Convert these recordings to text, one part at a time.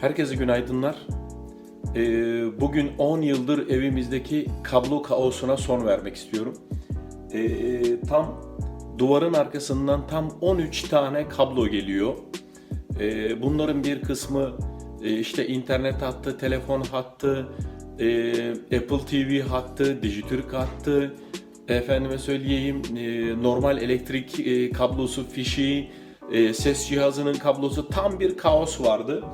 Herkese günaydınlar. Ee, bugün 10 yıldır evimizdeki kablo kaosuna son vermek istiyorum. Ee, tam duvarın arkasından tam 13 tane kablo geliyor. Ee, bunların bir kısmı e, işte internet hattı, telefon hattı, e, Apple TV hattı, Dijitürk hattı, efendime söyleyeyim e, normal elektrik kablosu, fişi, e, ses cihazının kablosu tam bir kaos vardı.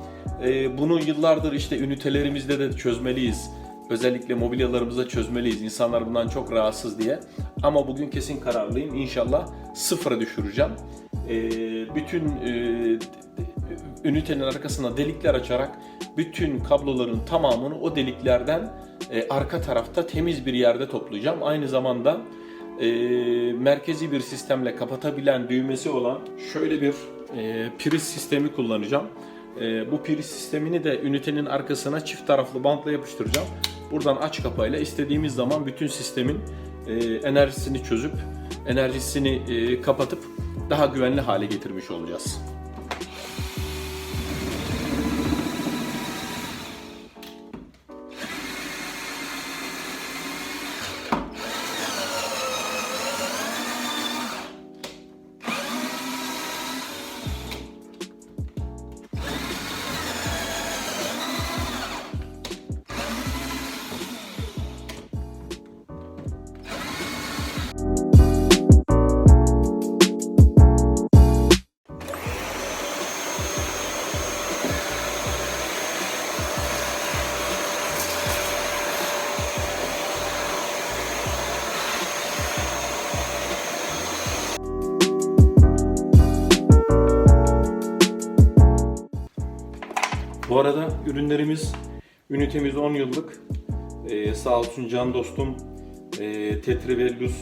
E, bunu yıllardır işte ünitelerimizde de çözmeliyiz. Özellikle mobilyalarımızda çözmeliyiz. İnsanlar bundan çok rahatsız diye. Ama bugün kesin kararlıyım. İnşallah sıfıra düşüreceğim. E, bütün e, ünitenin arkasına delikler açarak bütün kabloların tamamını o deliklerden e, arka tarafta temiz bir yerde toplayacağım. Aynı zamanda e, merkezi bir sistemle kapatabilen düğmesi olan şöyle bir e, priz sistemi kullanacağım. E, bu priz sistemini de ünitenin arkasına çift taraflı bantla yapıştıracağım. Buradan aç kapayla istediğimiz zaman bütün sistemin e, enerjisini çözüp enerjisini e, kapatıp daha güvenli hale getirmiş olacağız. Bu arada ürünlerimiz, ünitemiz 10 yıllık. Ee, sağ olsun can dostum e, Tetrivellus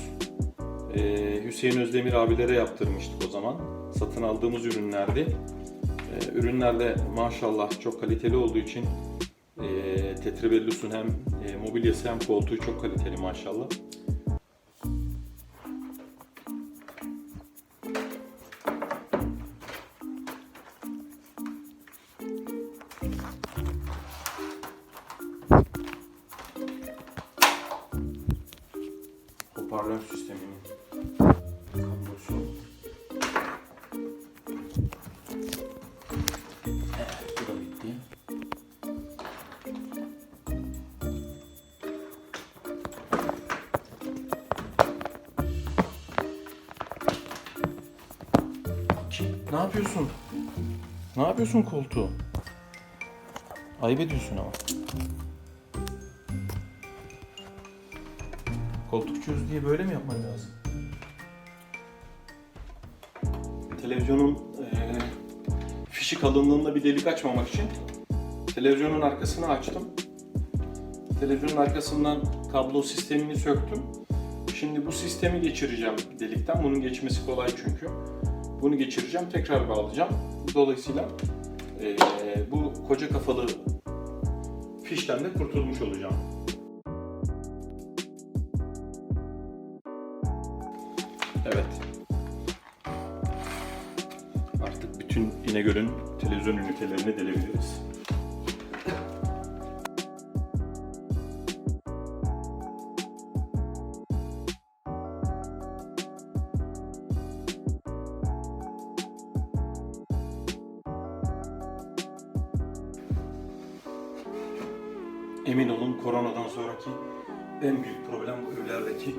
e, Hüseyin Özdemir abilere yaptırmıştık o zaman. Satın aldığımız ürünlerdi. E, ürünler de maşallah çok kaliteli olduğu için e, Tetrivellus'un hem e, mobilyası hem koltuğu çok kaliteli maşallah. hoparlör sisteminin Ne yapıyorsun? Ne yapıyorsun koltuğu? Ayıp ediyorsun ama. Koltuk çöz diye böyle mi yapman lazım? Televizyonun eee fişi kalınlığında bir delik açmamak için televizyonun arkasını açtım. Televizyonun arkasından kablo sistemini söktüm. Şimdi bu sistemi geçireceğim delikten. Bunun geçmesi kolay çünkü. Bunu geçireceğim, tekrar bağlayacağım. Dolayısıyla eee, bu koca kafalı fişten de kurtulmuş olacağım. Evet. Artık bütün İnegöl'ün televizyon ünitelerini delebiliriz. Emin olun koronadan sonraki en büyük problem bu evlerdeki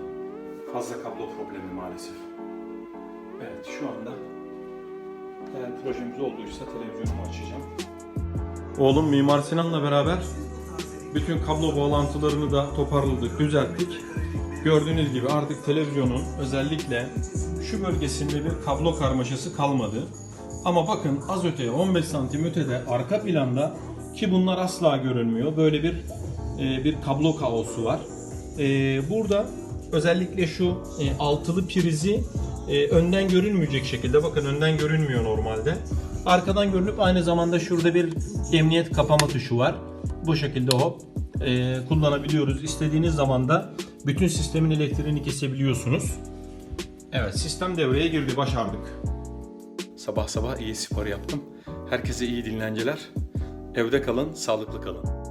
fazla kablo problemi maalesef. Evet şu anda eğer projemiz olduysa televizyonumu açacağım. Oğlum Mimar Sinan'la beraber bütün kablo bağlantılarını da toparladık, düzelttik. Gördüğünüz gibi artık televizyonun özellikle şu bölgesinde bir kablo karmaşası kalmadı. Ama bakın az öteye 15 santim ötede arka planda ki bunlar asla görünmüyor. Böyle bir e, bir kablo kaosu var. E, burada özellikle şu e, altılı prizi e, önden görünmeyecek şekilde bakın önden görünmüyor normalde. Arkadan görünüp aynı zamanda şurada bir emniyet kapama tuşu var. Bu şekilde hop e, kullanabiliyoruz. İstediğiniz zaman da bütün sistemin elektriğini kesebiliyorsunuz. Evet sistem devreye girdi başardık. Sabah sabah iyi spor yaptım. Herkese iyi dinlenceler. Evde kalın, sağlıklı kalın.